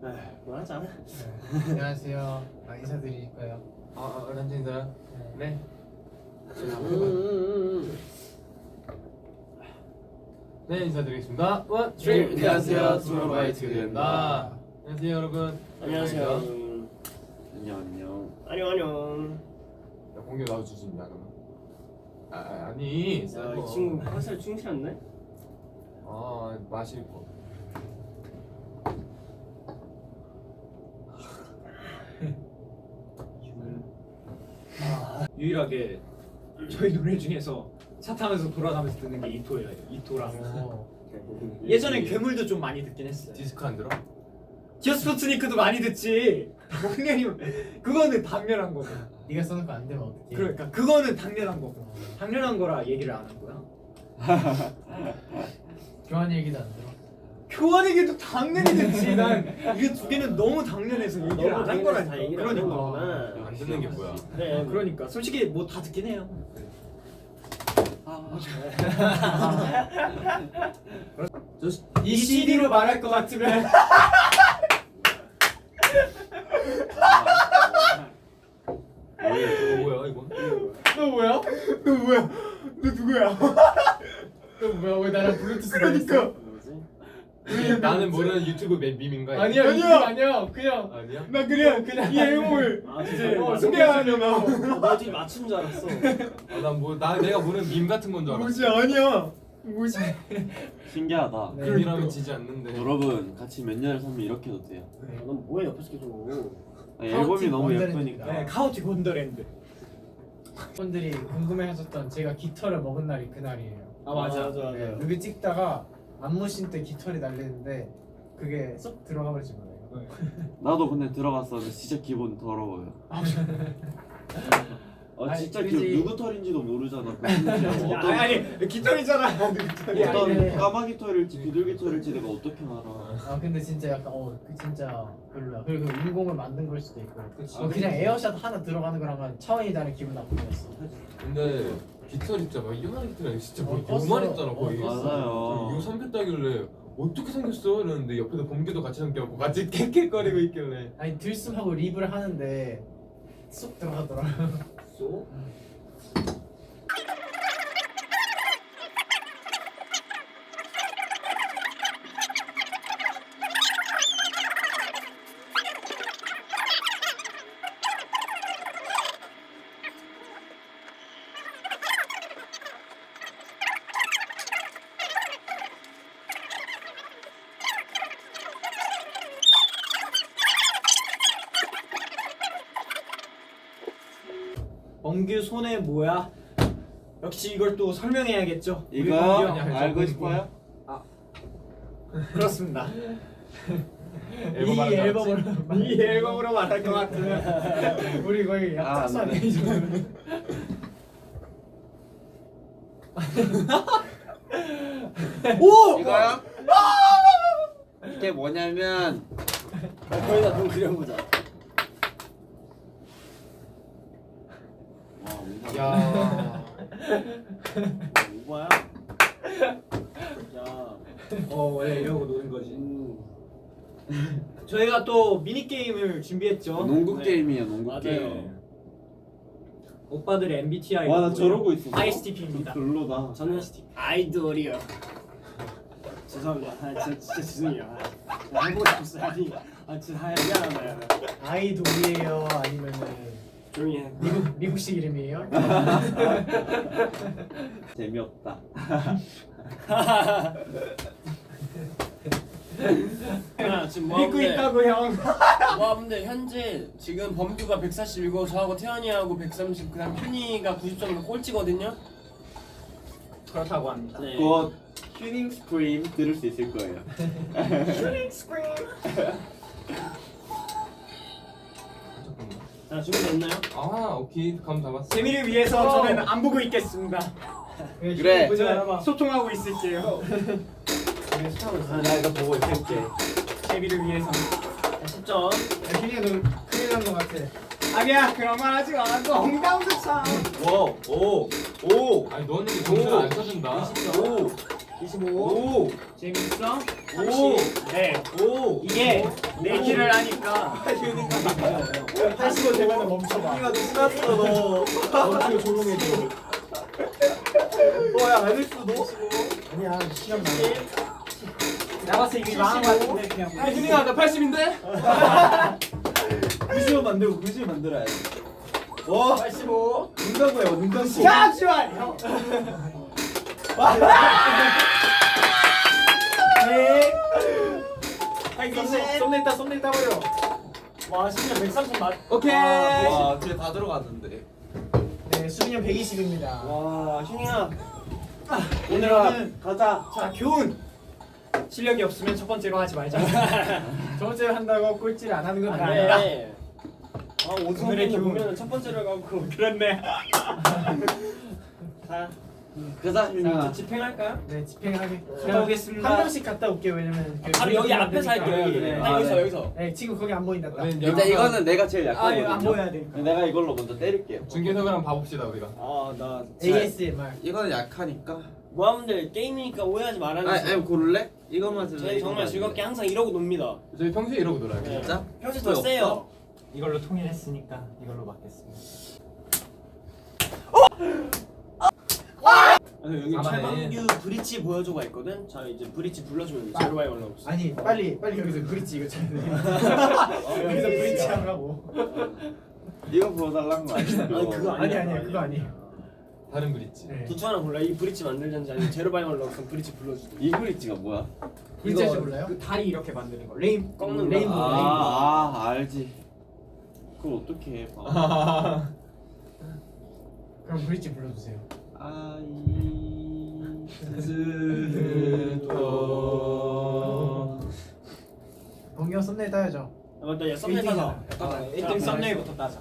뭐 하자. 네. 안녕하세요. 아, 인사드릴 거예요. 아, 아 단체 인사요? 네. 음, 네 인사드리겠습니다. 원, 네, 쓰리. 안녕하세요. 투모로우바이트가 된다. 안녕하세요 여러분. 안녕하세요. 안녕 안녕. 안녕 안녕. 야, 공개 나와줄 수 있냐 그러면? 아, 아 아니. 야. 이 친구 화살 충실한데? 아 마실 거. 유일하게 저희 노래 중에서 차 타면서 돌아가면서 듣는 게 이토예요. 이토랑. 오. 예전엔 괴물도 좀 많이 듣긴 했어요. 디스크 안 들어? 디어스포츠니크도 많이 듣지. 당연히 그거는 당연한 거고. 네가 거안 되면 어떡해? 그러니까 그거는 당연한 거고. 당연한 거라 얘기를 안 한 거야. 교환 얘기도 안 들어. 교환에게도 당연히 듣지. 난 이게 두 개는 너무 당연해서 얘기를 너무 안한 거라니까. 다 얘기를 안한 그러니까. 거구나. 안 듣는 게 뭐야? 어, 그러니까 솔직히 뭐 다 듣긴 해요. 이 CD로 말할 것 같으면 이거 뭐야 이건? 너 뭐야? 너 뭐야? 너 누구야? 너 뭐야? 왜 나랑 블루투스 그러니까? 나는 모르는 유튜브 맵 밈인가? 아니야 아니야. 아니야 아니야 그냥 아니야? 나 그냥 그냥 이 앨범을 아 진짜 이제 어, 소개하려면 너 지금 맞춘 줄 알았어. 아 난뭐나 내가 모르는 밈 같은 건 줄 알았어. 뭐지 아니야. 뭐지? 신기하다. 네. 밈이라면 지지 않는데. 여러분 같이 몇 년을 살면 이렇게 해도 돼요. 넌 뭐해 옆에서 계속. 아, 앨범이 너무. 예쁘니까. 네, 카우티 곤더랜드. 분들이 궁금해하셨던 제가 깃털을 먹은 날이 그날이에요. 아 맞아. 맞아 네, 맞아. 뮤비 찍다가 안무신 때 깃털이 날리는데 그게 쏙 들어가 버리지 뭐예요. 나도 근데 들어갔었는데 진짜 기분 더러워요. 아 아니, 진짜 그지. 기분 누구 털인지도 모르잖아. 그 심지어 어떤 아니 깃털이잖아. 깃털이 아니, 어떤 아니. 까마귀 털일지 비둘기 털일지 내가 어떻게 알아? 아 근데 진짜 약간 어 그 진짜 별로야. 그리고 인공을 만든 걸 수도 있고. 그치. 어, 그냥 에어샷 하나 들어가는 거랑은 차원이 다른 기분 나쁨이었어. 근데 깃털 있잖아. 이만한 깃털이 아니고 진짜 뭐 어. 요만했잖아 거의. 어, 맞아요. 이거 삼켰다길래 어떻게 생겼어? 이러는데 옆에도 범규도 같이 삼켜갖고 같이 캑캑거리고 있길래 아니 들숨하고 립을 하는데 쏙 들어가더라. 쏘? 범규 손에 뭐야? 역시 이걸 또 설명해야겠죠. 우리 이거 형. 알고 싶어요? 그렇습니다. 앨범 이 앨범으로 이 앨범으로 말할 것 같으면 우리 거의 아, 네. 이 정도면. 오! 이거요? 이게 뭐냐면 거기다 돈 그려보자. 야 뭐야? 야. 어 원래 이러고 노는 거지. 음. 저희가 또 미니 게임을 준비했죠. 농구 네. 게임이에요 농구 맞아요. 게임. 오빠들의 MBTI. 와 나 저러고 있어. ISTP입니다. 별로다. 저는 아이돌이요. 죄송합니다. 아, 진짜, 진짜 죄송해요. 아, 해보고 싶었어요. 아니, 아, 진짜 아, 미안하다. 아이돌이에요 아니면은 조용히 해. 미국 미국식 이름이에요? 재미없다. 야, 지금 뭐 믿고 하는데? 있다고 형. 와 근데 현재 지금 범규가 141고 저하고 태연이하고 130 그다음 현이가 90점으로 꼴찌거든요. 그렇다고 합니다. 네. 곧 튜닝 스크림 들을 수 있을 거예요. 자 준비됐나요? 아 오케이 감 잡았어. 재미를 위해서 저는 안 보고 있겠습니다. 그래. 보지 말아봐. 소통하고 있을게요. 아, 나 이거 보고 있을게. 재미를 위해서. 10점. 희리야 너 큰일 난거 같아. 아니야 그런 말 하지 마. 농담도 참. 오, 오, 오, 아니 너는 점수를 안 써준다. 오. 25 오! 재밌어? 30네 오! 이게 내기를 하니까 85 되면 멈춰봐. 이가 신났어 너. 멈추고 조용해져. 어야 알렉스 너? 아니야 시간 많아. 나 봤을 때 이게 망한 거 같은데 그냥 아 휴닝아 나 80인데? 90을 만들고 90을 만들어야지. 와85 눈 감고 해봐 눈 감고. 잠시만 형 네. 썸네일 따 썸네일 따버려. 와 진짜 130 맞. 오케이. 와, 뒤에 다 들어갔는데. 네 수빈이 형 120입니다. 와 흉이야. 오늘은 가자. 자 교훈. 실력이 없으면 첫 번째로 하지 말자. 저 번째 한다고 꼴찌를 안 하는 건 안. 돼. 아 오늘의 교훈 첫 번째로 가고 그랬네. 자, 가자, 자 윤아. 집행할까요? 네 집행하게. 갔다 오겠습니다. 한 명씩 갔다 올게요 왜냐면. 그 바로 여기 앞에서 할게요. 여기. 네. 딱 여기서 네. 여기서. 네 지금 거기 안 보인다. 딱. 일단 이거는 내가 제일 약하거든요. 안 보여야 되니까. 내가 이걸로 먼저 때릴게요. 중계석이랑 봐봅시다 우리가. 아나 ASMR. 이거는 약하니까. 모함들 게임이니까 오해하지 아니, 말아주세요. 아니 고를래? 이것만 들래? 저희 정말 즐겁게 항상 이러고 놉니다. 저희 평소에 이러고 놀아요. 네. 진짜? 거의 더 세요. 없어? 이걸로 통일했으니까 이걸로 받겠습니다. 아니, 여기 아마네. 최방규 브릿지 보여줘가 있거든. 자 이제 브릿지 불러주면 제로바이 올라오고. 아니 빨리 빨리 여기서 브릿지 이거 쳐야 돼. 여기서 브릿지 하라고. 이거 보여달라는 거 아니야? 아니, 그거 아니 아니야 그거 아니에요. 다른 브릿지. 네. 두초 하나 골라. 이 브릿지 만들든지 아니면 제로바이 올라오고 브릿지 불러주든. 이 브릿지가 뭐야? 브릿지 몰라요? 그 다리 이렇게 만드는 거. 레인 꺾는 레인보우, 거. 아, 아, 알지. 그걸 어떻게 해? 봐. 그럼 브릿지 불러주세요. 아이. 동경 썸네일 따야죠. 아, 맞다. 야 썸네일 따자. 아, 1등 썸네일부터 따자.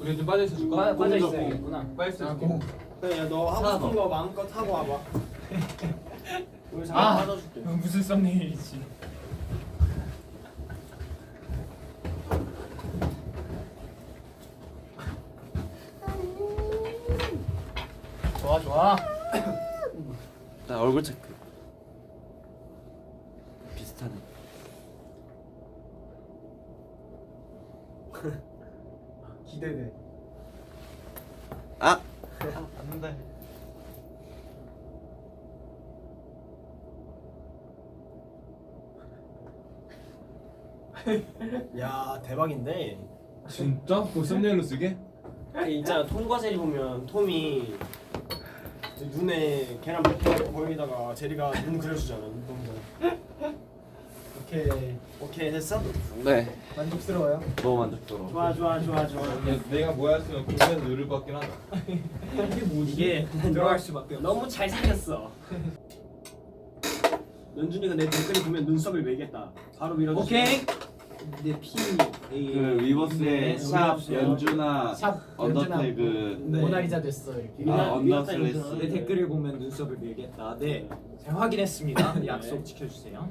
우리 좀 빠져 있어 줄까? 빠- 빠져 공 있어야겠구나. 빠져 있어 아. 그래, 야, 너 하고 싶은 거 마음껏 하고 와봐. 우리 잠깐 아. 빠져줄게. 무슨 썸네일이지? 좋아 좋아. 나 얼굴 체크. 비슷하네. 기대돼. 아! 안 돼. 야 대박인데. 진짜? 그거 썸네일로 쓰게? 그 있잖아 톰과 제리 보면 톰이 눈에 계란 먹혀갖고 거기다가 제리가 눈 그려주잖아 눈동자. 오케이 오케이 됐어? 네. 만족스러워요. 너무 만족스러워. 좋아 좋아 좋아 좋아. 야, 내가 뭐였으면 구면 누를 것 같긴 하다. 이게 뭐지? 이게 들어갈 수밖에 없어. 너무 잘생겼어. 연준이가 내 댓글을 보면 눈썹을 매겠다. 바로 밀어주세요. 오케이. 근데 P A 그 리버스의 네, 샵 연주나 샵 언더태그 네. 모나리자 됐어 이렇게. 아, 아 언더슬래시. 내 댓글을 보면 눈썹을 밀겠다. 네, 네. 제가 확인했습니다. 네. 약속 지켜주세요.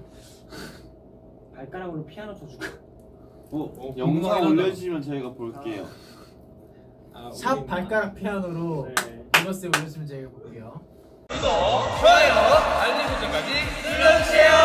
발가락으로 피아노 쳐주고 어, 어 영상 올려주시면 저희가 볼게요. 아, 아 샵 아, 발가락 피아노로 네. 이것을 올려주면 제가 볼게요. 구독, 좋아요, 알림 설정까지 눌러주세요.